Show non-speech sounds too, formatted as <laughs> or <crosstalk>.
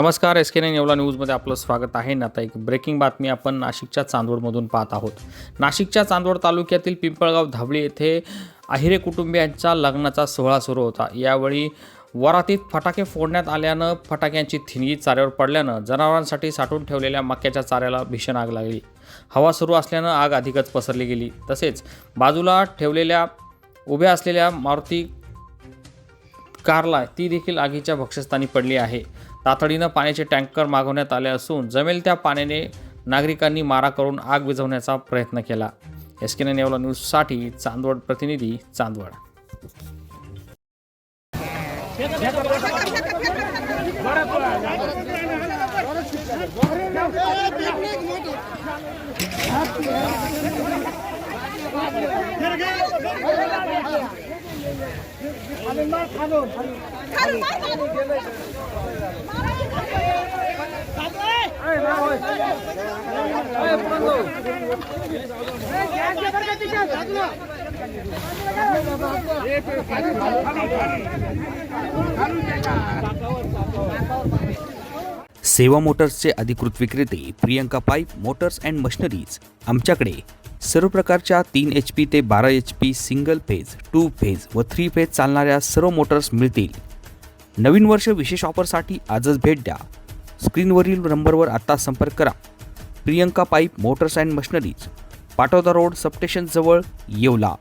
नमस्कार S K nine Yeola न्यूजमध्ये आपलं स्वागत आहे. ना आता एक ब्रेकिंग बातमी आपण नाशिकच्या चांदवडमधून पाहत आहोत. नाशिकच्या चांदवड तालुक्यातील पिंपळगाव धाबळी येथे आहिरे कुटुंबियांच्या लग्नाचा सोहळा सुरू होता. यावेळी वरातीत फटाके फोडण्यात आल्यानं फटाक्यांची थिनगी चाऱ्यावर पडल्यानं जनावरांसाठी साठवून ठेवलेल्या मक्याच्या चाऱ्याला भीषण आग लागली. हवा सुरू असल्यानं आग अधिकच पसरली गेली. तसेच बाजूला ठेवलेल्या उभ्या असलेल्या मारुती कारला ती देखील आगीच्या भक्षस्थानी पडली आहे. तातडीनं पाण्याचे टँकर मागवण्यात आले असून जमेल त्या पाण्याने नागरिकांनी मारा करून आग विझवण्याचा प्रयत्न केला. एस के नेवला न्यूजसाठी चांदवड प्रतिनिधी चांदवड. <laughs> सेवा मोटर्सचे अधिकृत विक्रेते Priyanka pipe motors and machineries आमच्याकडे सर्व प्रकारच्या तीन एच पी ते बारा H P single phase two phase व थ्री फेज चालणाऱ्या सर्व मोटर्स मिळतील. नवीन वर्ष विशेष ऑफरसाठी आजच भेट द्या. स्क्रीनवरील नंबरवर आत्ता संपर्क करा. Priyanka pipe motors and machineries Patoda road सबस्टेशनजवळ Yeola.